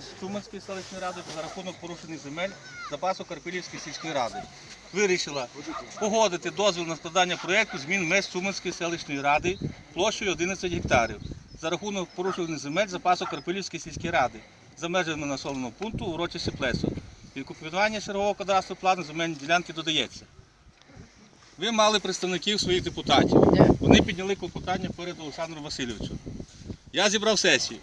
З Чуманської селищної ради за рахунок порушених земель запасу Карпилівської сільської ради вирішила погодити дозвіл на складання проєкту змін меж Чуманської селищної ради площею 11 гектарів за рахунок порушених земель запасу Карпилівської сільської ради за межами населеного пункту урочисті Плесо. І купування чергового кадастрового плану земельні ділянки додається. Ви мали представників своїх депутатів. Вони підняли клопотання перед Олександром Васильовичем. Я зібрав сесію.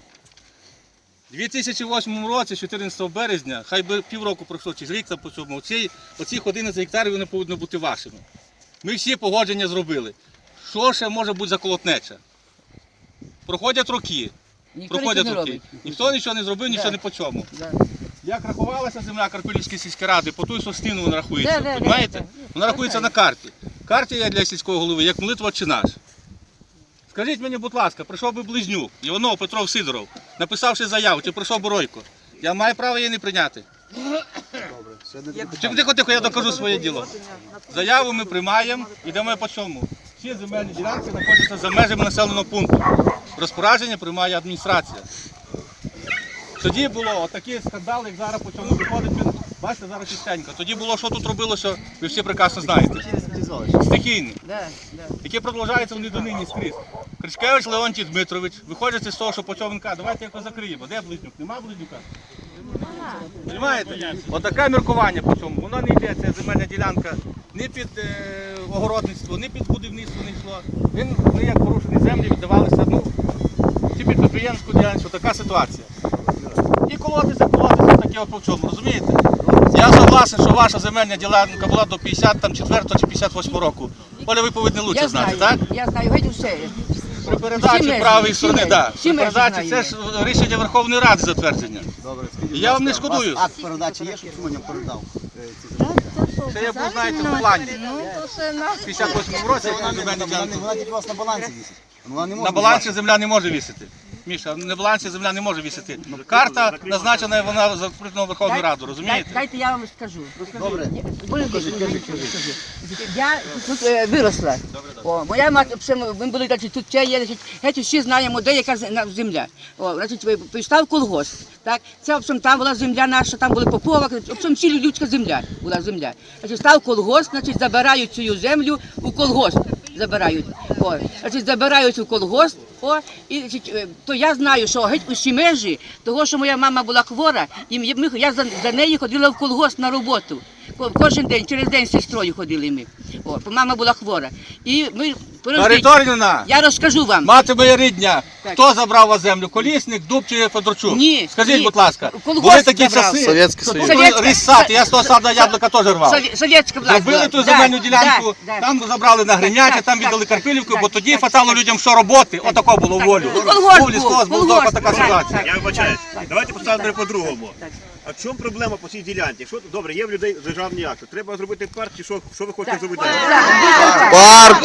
У 2008 році, 14 березня, хай би півроку пройшло чи рік там по цьому, оці, оці 11 гектарів вони повинні бути вашими. Ми всі погодження зробили. Що ще може бути за колотнеча? Проходять роки. Ніхто проходять нічого не роки. робить. Ніхто нічого не зробив, нічого Да. не по чому. Да. Як рахувалася земля Карпилівської сільської ради, по ту состину вона рахується. Да, да, да, да. Вона рахується на карті. Карті є для сільського голови, як молитва чи наш. Скажіть мені, будь ласка, прийшов би близнюк, Іванов Петров Сидоров, написавши заяву, чи прийшов Боройко. Я маю право її не прийняти. Тихо, тихо, тихо, я докажу своє діло. Заяву ми приймаємо, йдемо по чому. Всі земельні ділянки знаходяться за межами населеного пункту. Розпорядження приймає адміністрація. Тоді було отакі скандали, як зараз по чому виходить він. Бачите, зараз чистенько. Тоді було, що тут робилося, ви всі прекрасно знаєте. Да. яке продовжується вони донині скрізь. Кричкевич Леонтій Дмитрович, виходячи з того, що по чому давайте якось закриємо. Де близнюк? Нема близнюка? Понимаєте? Отаке міркування по цьому. Воно не йде, ця земельна ділянка ні під е, огородництво, ні під будівництво не йшло. Він, вони як порушені землі віддавалися, ну, чи під підприємську діяльність, така ситуація. І колотися, колотися таке по чому, розумієте? Я согласен, що ваша земельна ділянка була до 54 чи 58 року. Оля, ви повинні лучше знати, так? я знаю, геть усе. При передачі всі так. всі При передачі це ж рішення Верховної Ради затвердження. Добре, І я вам не шкодую. У вас акт передачі є, що Чуманям передав е, ці землі? Це я був, знаєте, в плані. Ну, то ще на... В 58 році вона, до мене вона, не- тільки у вас на балансі вісить. Вона не може На балансі земля не може вісити. Міша, на балансі земля не може вісити. Карта назначена вона закритого Верховну Раду, розумієте? Дайте я вам скажу. Добре. Я тут е, виросла. О, моя мати, все, ми були, значить, тут ще є, значить, геть всі знаємо, де яка зе- на- земля. О, значить, ви- прийшла в колгосп, так? Це, в общем, там була земля наша, там були попова, в общем, всі людська земля була земля. Значить, став колгосп, значить, забирають цю землю у колгосп. Забирають. О, значить, забирають у колгосп. О, і, значить, е, то я знаю, що геть усі межі, того, що моя мама була хвора, і ми, я за, за неї ходила в колгосп на роботу. Ко- Кожен день, через день з сестрою ходили ми. О, бо мама була хвора. І ми подождіть, я розкажу вам. Мати моя рідня, Так. хто забрав у вас землю? Колісник, Дуб чи Федорчук? Ні, Скажіть, ні. будь ласка, Колгосп були такі забрав. часи, Совєтський що Союз. Совєтська- ріс я з того саду яблука теж рвав. Совє- Совєтська власть. Зробили була. ту Да, земельну ділянку, да, да. там забрали на Гриняче, Так, там так, віддали так, Карпилівку, так, бо тоді так, фатало так. людям що роботи, отако було Так. волю. Ну, колгосп Був лісхоз, був, був колгосп, така так, ситуація. так. Я вибачаюсь. Давайте поставимо по-другому. А в чому проблема по цій ділянці? Якщо добре, є в людей державні акти. Треба зробити парк, чи що, що ви хочете зробити? Парк!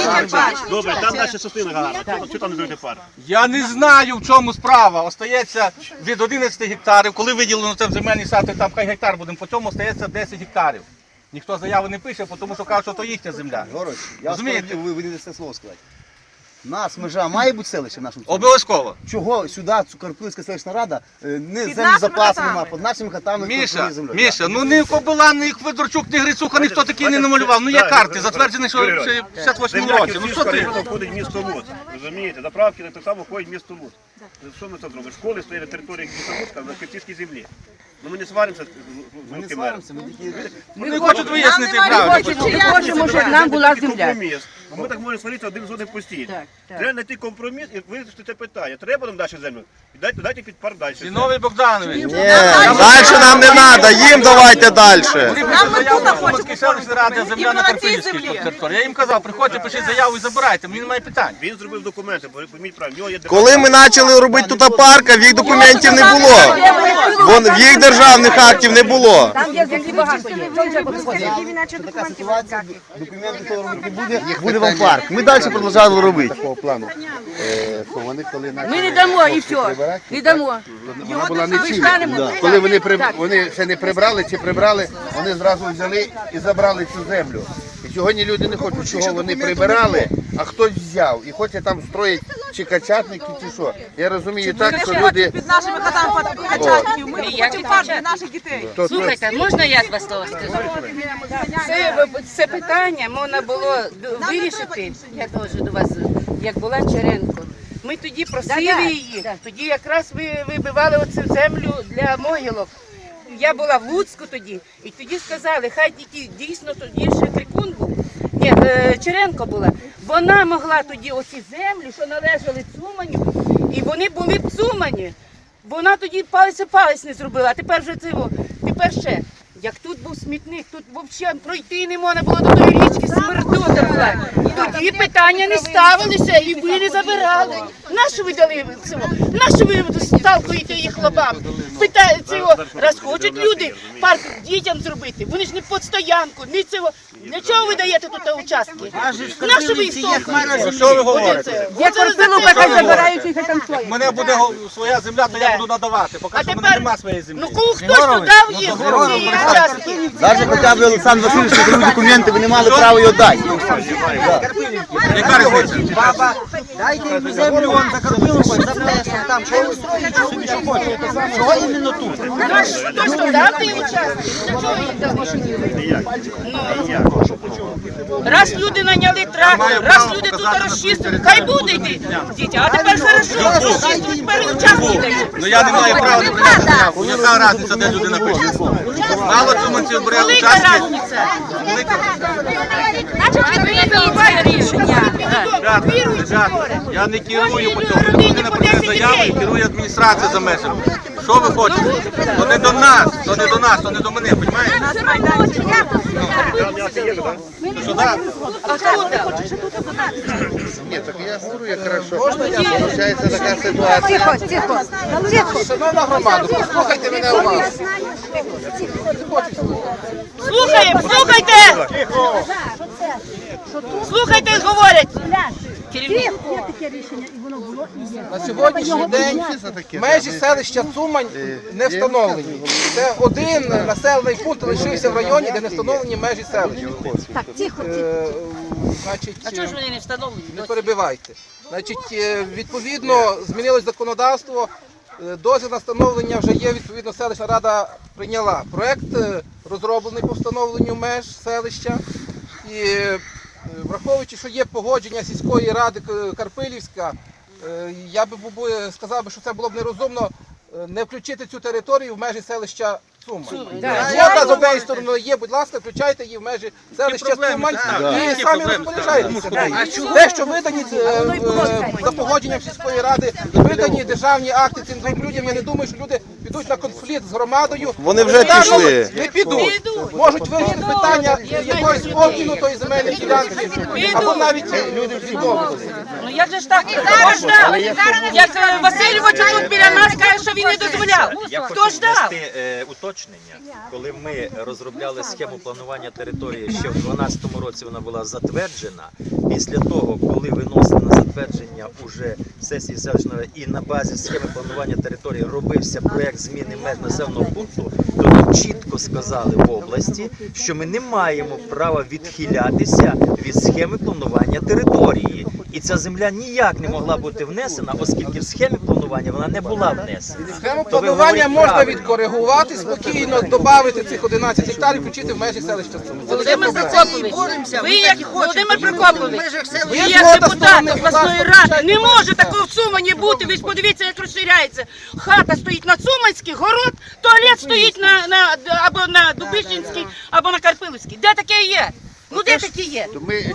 Добре, там наша частина гарна. Що- Що там не зробити парк? Я не знаю, в чому справа. Остається від 11 гектарів, коли виділено там земельні сади, там хай гектар будемо, по цьому остається 10 гектарів. Ніхто заяви не пише, тому що кажуть, що то їхня земля. Розумієте? ви, ви не дасте слово сказати. Нас межа має бути селище в нашому? Обов'язково. Чого сюди Карпилська селищна рада е, не Під землі нашими хатами. немає, під нашими хатами Міша, землею. Міша, ну ні Кобила, ні Федорчук, ні Грицуха, ніхто такий не намалював. Ну є Так, карти, затверджені ще Юрій в 58 Земля році. Ну що ти? району входить в місто Луцьк. Розумієте? Заправки так само входять в місто Луцьк. Що ми це зробимо? Школи стоять на території міста Луцька на Київській землі. Ну ми не сваримося з Ми не сваримося, ми Вони хочуть вияснити правду. Хочемо, ми хочемо, щоб нам була земля. компроміс. А ми так можемо сваритися один з одним постійно. Так, так. Треба знайти компроміс і вирішити це питання. Треба нам далі землю? Дайте, дайте під парк далі. Зіновій Богданович. Ні, далі нам не треба, їм давайте далі. Вони пишуть заяву на Сумській селищній раді, земля на Карпилівській. Я їм казав, приходьте, пишіть заяву і забирайте, мені немає питань. Він зробив документи, бо поміть правильно, в нього є Коли ми почали робити тут парк, в їх документів не було. Вон в їх державних актів не було. Там є землі багато є. Виходити? що така ситуація, документи того не буде, буде вам парк. Ми далі продовжували робити. такого плану. Е, що вони коли Ми не дамо і все. Не дамо. вона була не чиста. Коли вони при вони ще не прибрали чи прибрали, вони зразу взяли і забрали цю землю. І сьогодні люди не хочуть, чого вони прибирали, а хтось взяв і хоче там строїть чи качатники, чи що. Я розумію так, що люди. під нашими хатами хачатків. Ми хочемо для наших дітей. То, то, Слухайте, можна я два слова скажу? Це, це питання можна було вирішити. Я теж до вас, як була Черенко. Ми тоді просили її, тоді якраз ви вибивали оцю землю для могилок. Я була в Луцьку тоді, і тоді сказали, хай тільки дійсно тоді ще Крикун був. Ні, е, Черенко була. Вона могла тоді оці землі, що належали Цуманю, і вони були б Цумані. Вона тоді палець палець не зробила, а тепер вже це, тепер ще. Як тут був смітник, тут взагалі пройти не можна було до тої річки, смердота була. Тоді питання не ставилися і ви не забирали. Нащо ви дали цього? Нащо ви сталкуєте їх лобами? Питає цього, раз хочуть люди парк дітям зробити, вони ж не під стоянку, не цього. Для чого ви даєте тут участки? Нащо ви їх стовкуєте? Що ви говорите? Я Карпилу хай забирають і хай там. У мене буде своя земля, то я буду надавати. Поки що мене нема своєї землі. ну кого хтось то дав їм ці участки? Навіть хоча б Олександр Васильович документи, ви не мали права його дати. Яка різниця? Хтось то дав ті участки? Для чого їх дав? Раз люди наняли трактор, раз люди тут розчистили, хай буде йти, дітя. А тепер хорошо, розчистили, тепер і дають. Ну я не маю права не брати заявку. Яка різниця, де люди напишуть? Мало цуманців бере Велика участки. різниця. Велика Значить, відмініть це рішення. Ребята, ребята, я не керую по цьому. Людина подає заяву і керує адміністрація за межами. Що ви хочете? То не до нас, то не до нас, то не до мене, розумієте? Ні, так я говорю, як хорошо. Виходить така ситуація. Шановна громада, послухайте мене уважно. Слухаємо, слухайте! Слухайте, говорять. На сьогоднішній день межі селища Цумань не встановлені. Це один населений пункт лишився в районі, де не встановлені межі селища. Так, тихо, Значить, А чого ж вони не встановлені? не перебивайте. Значить, е, відповідно, змінилось законодавство. е, Дозвіл на встановлення вже є, відповідно, селищна рада прийняла. Проект е, розроблений по встановленню меж селища. І е, враховуючи, що є погодження сільської ради Карпилівська, е, я би сказав що це було б нерозумно е, не включити цю територію в межі селища Цумань. Згода з однієї сторони є, будь ласка, включайте її в межі селища проблеми? І самі розпоряджайтеся. Те, що видані е, е, за погодженням сільської ради, видані державні акти цим двом людям, я не думаю, що люди підуть на конфлікт з громадою. Вони вже ну, пішли. Не підуть. Можуть вирішити питання якоїсь обміну тої земельної ділянки, або навіть люди відмовитися. Ну як же ж так? Дав? Як е, Васильович тут біля нас каже, що він не дозволяв. Я Хто хочу ж дав? внести е, уточнення. Коли ми розробляли схему планування території, ще в 2012 році вона була затверджена. Після того, коли виносили на затвердження уже сесії селищної і на базі схеми планування території робився проект зміни меж населеного пункту, то нам чітко сказали в області, що ми не маємо права відхилятися від схеми планування території. І ця земля ніяк не могла бути внесена, оскільки в схемі планування вона не була внесена. Схему планування можна відкоригувати спокійно, додати цих 11 гектарів, включити в межі селища Володимир. Прокопович, ви як Володимир Прокопович, ви як депутат обласної ради, не може такого в Сумані бути. Ви ж подивіться, як розширяється. Хата стоїть на Суманській, город, туалет стоїть на, на або на Дубищенській, або на Карпилівській. Де таке є? Ну де таке є?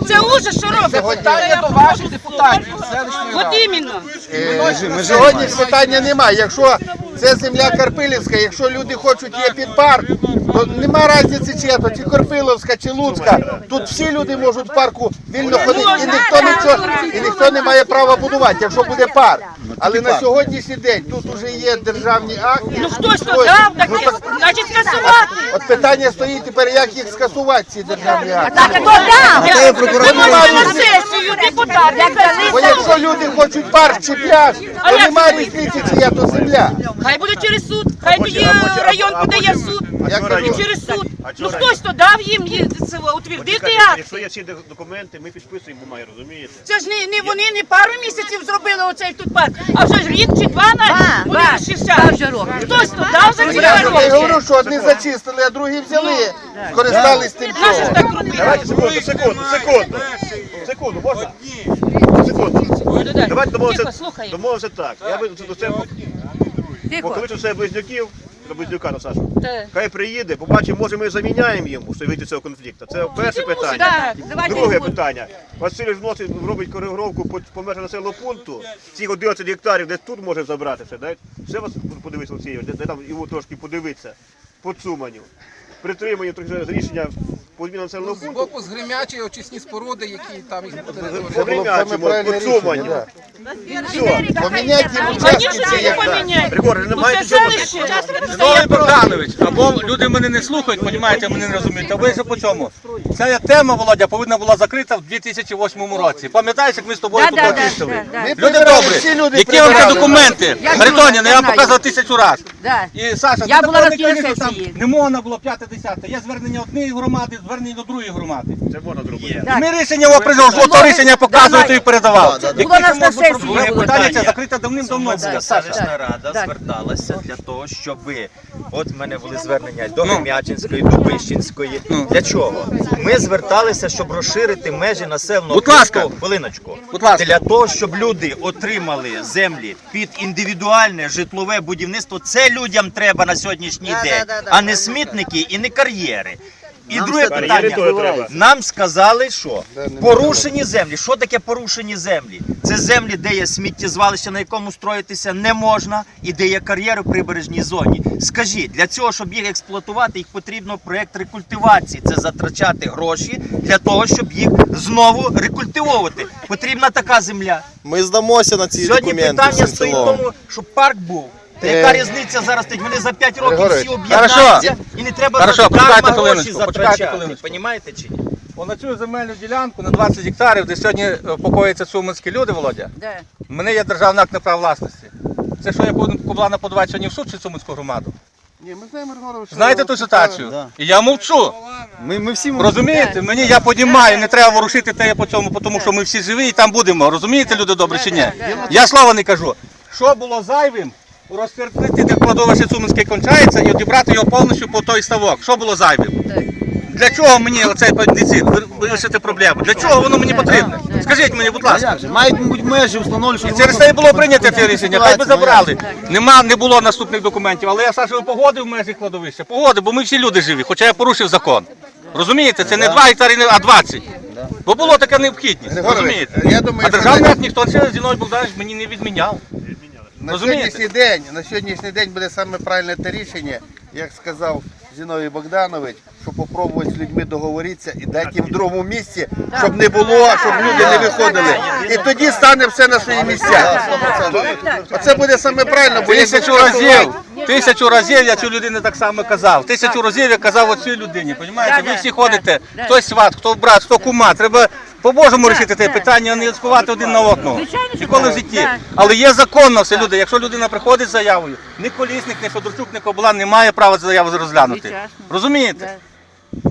Це ужас, що робить. Питання до ваших депутатів селищної От ради. іменно. Е, Сьогодні ж питання немає. Якщо це земля Карпилівська, якщо люди хочуть є під парк, то нема різниці чи то, чи Карпилівська, чи Луцька. Тут всі люди можуть в парку вільно ходити, і ніхто нічого, і ніхто не має права будувати, якщо буде парк. Але на сьогоднішній день тут вже є державні акти. Ну хтось то дав ну, таке, так- значить скасувати. От питання стоїть тепер, як їх скасувати, ці державні акти. Так, хто дав? Ви можете на сесію депутати. Бо якщо люди хочуть парк чи пляж, то немає різниці, чия то земля. Хай буде через суд, хай тоді район подає в суд. І через суд. Ну хтось то дав їм є- це утвердити Почекайте, акт. Якщо є всі документи, ми підписуємо бумаги, розумієте? Це ж не, не вони не пару місяців зробили оцей тут парк, а вже ж рік чи два на вони розчищають. Хтось то дав за ці Я ж говорю, що одні зачистили, а другі взяли, скористались тим Наші ж так робили. Давайте секунду, секунду, секунду. Секунду, можна? Секунду. Давайте домовимося, Тихо, домовимося так. Я би до себе покличу себе близнюків, до близнюка на Сашу. Так. Хай приїде, побачимо, може ми заміняємо йому, щоб вийти з цього конфлікту. Це перше питання. Так. Давайте Друге йому. питання. Василь вносить, робить коригировку по, по межах населеного пункту. Ці 11 гектарів, де тут може забратися, да? Все вас подивитися Олексійович, де, де там його трошки подивитися по Цуманю. Притримання трохи рішення по зміну населеного З пункту. боку з гримячі очисні споруди, які там їх буде По Гремячому, по Цуманю. Все. Поміняйте їм участки Звісно, ці, не. Григорій, не Ну, маєте це цього? Богданович, або люди мене не слухають, понімаєте, мене не розуміють. А ви ж по чому? Ця тема, Володя, повинна була закрита в 2008 році. Пам'ятаєш, як ми з тобою тут очистили? Люди прибирали, добрі, всі люди які вам це прибирали. документи? Я Харитонін, я вам показав тисячу разів. Да. І Саша, Я ти була такого на не кажи, що там сесії. не можна було п'яте десяте. Є звернення однієї громади, звернення до другої громади. Це можна зробити. І ми рішення його прийшло, то рішення показує, то і передавав. Які Було нас на сесії, проблеми? було. Питання це закрите давним-давно. Селищна рада так. зверталася для того, щоб от в мене були звернення до Ну. Гремячинської, до Вищинської. Для чого? Ми зверталися, щоб розширити межі населеного Будь ласка. пункту. Хвилиночку. Будь ласка. Для того, щоб люди отримали землі під індивідуальне житлове будівництво. Це людям треба на сьогоднішній день, а не смітники і не кар'єри. І друге Кар'єри питання. теж треба. Нам сказали, що порушені землі. Що таке порушені землі? Це землі, де є сміттєзвалище, на якому строїтися не можна, і де є кар'єри в прибережній зоні. Скажіть, для цього, щоб їх експлуатувати, їх потрібно проєкт рекультивації. Це затрачати гроші для того, щоб їх знову рекультивовувати. Потрібна така земля. Ми здамося на ці Сьогодні документи. питання всім стоїть в селом. тому, щоб парк був. Та Е, яка різниця зараз стоїть? Вони за 5 років всі об'єднаються і не треба Хорошо, почекайте дарма гроші хвилиночку, почекайте затрачати. хвилиночку. Понімаєте чи ні? О, на цю земельну ділянку на 20 гектарів, де сьогодні е, покоїться суманські люди, Володя, Да. в мене є державний акт на право власності. Це що я повинен Кублана подавати сьогодні в суд чи Суманську громаду? Ні, ми знаємо, Григорович, що Знаєте ту ситуацію? Да. І я мовчу. Ми, ми всі Розумієте? Мені я подімаю, не треба ворушити те по цьому, тому що ми всі живі і там будемо. Розумієте, люди добрі чи ні? Я слова не кажу. Що було зайвим? Розтвердити, де кладовище Цуманське кончається і одібрати його повністю по той ставок. Що було зайвим? Для чого мені оцей пандицит вирішити проблему? Для чого воно мені потрібно? Скажіть мені, будь ласка. Мають бути межі встановлені, І через це і було прийнято це рішення. Хай би забрали. Нема, не було наступних документів, але я Саша погодив межі кладовища. Погодив, бо ми всі люди живі, хоча я порушив закон. Розумієте, це не 2 гектари, а 20. Бо було така необхідність. Розумієте? А державний акт ніхто ще Зіновій Богданович мені не відміняв. На Розумієте? сьогоднішній день, на сьогоднішній день буде саме правильне те рішення, як сказав Зіновій Богданович, щоб попробувати з людьми договоритися і дати їм в другому місці, щоб не було, щоб люди не виходили. І тоді стане все на свої місця. Оце буде саме правильно, бо якщо Тисячу разів, тисячу разів я цю людину так само казав. Тисячу разів я казав оцій людині. Понімаєте? Ви всі ходите, хтось сват, хто брат, хто кума. Треба по-божому рішити те питання, а не сховати один на одного. Звичайно, що Ніколи в так. житті. Так. Але є законно все, люди. Якщо людина приходить з заявою, ні Колісник, ні Федорчук, ні Кобилан не має права заяву розглянути. Звичайно. Розумієте?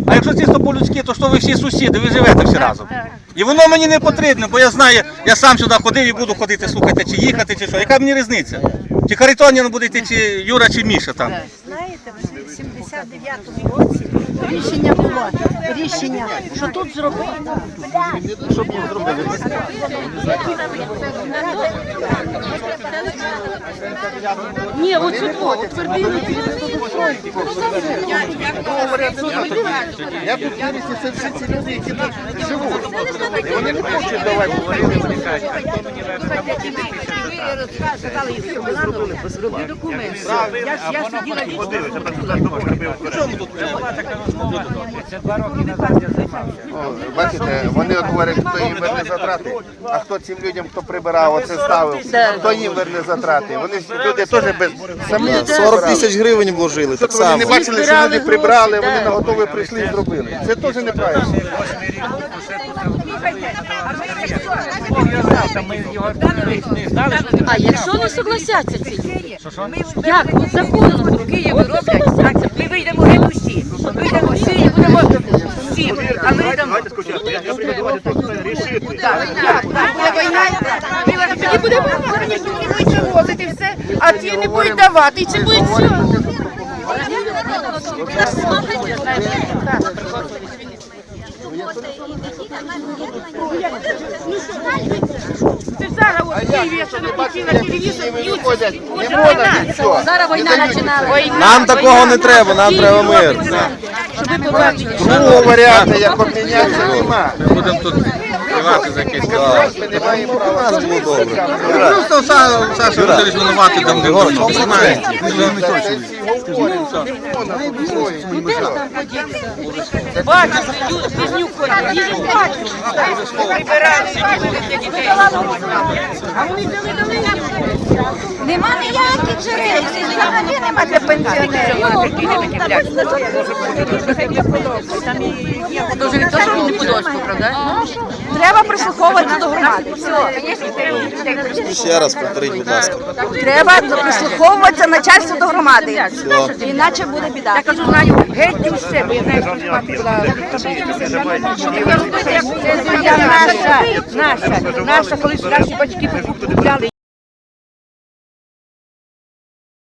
А якщо чисто по-людськи, то що ви всі сусіди, ви живете всі разом. І воно мені не потрібно, бо я знаю, я сам сюди ходив і буду ходити, слухайте, чи їхати, чи що. Яка мені різниця? Чи Харитонін буде йти, чи Юра, чи Міша там. Знаєте, в 79-му році рішення було, рішення, що тут зробити. Ні, оцю утвердили. Я тут виріс, це всі ці люди, які тут живуть. І вони не хочуть давати. Зроби документи. Я ж я сиділа лічно. О, Бачите, вони от говорять, хто їм верне затрати, а хто цим людям, хто прибирав, оце ставив, хто їм верне затрати. Вони ж люди теж без самі 40 тисяч гривень вложили, так Вони не бачили, що люди прибрали, вони на готове прийшли і зробили. Це теж неправильно. А якщо не согласяться ці люди? Як? Ну, законно. Києві роблять, ми вийдемо. Вийдемо всі і будемо всі. А ми йдемо. Питання рішити. Буде війна, тоді буде війна, будуть все, а ті не будуть давати, і це буде все. Ти зараз от Києві, якщо не включили на телевізор, Не виходять, не можна війна. нічого. Зараз війна починала. Нам такого не треба, нам треба мир. Другого варіанту, як обмінятися, нема. Ми Будемо тут співати за якийсь Ми не маємо права. У нас було добре. Просто Саша Васильович винуватий там не Бачу, пізнюк ходить, їжу бачу. Прибирали, для дітей. Нема ніяких джерел. Взагалі нема для пенсіонерів. Дуже не подошку, правда? Треба прислуховуватися до громади. Ще раз повторіть, будь ласка. Треба прислуховуватися начальству до громади. Іначе буде біда. Я кажу, знаю, геть усе, бо я знаю, що спати була. Наша, наша, наша, колись наші батьки купляли.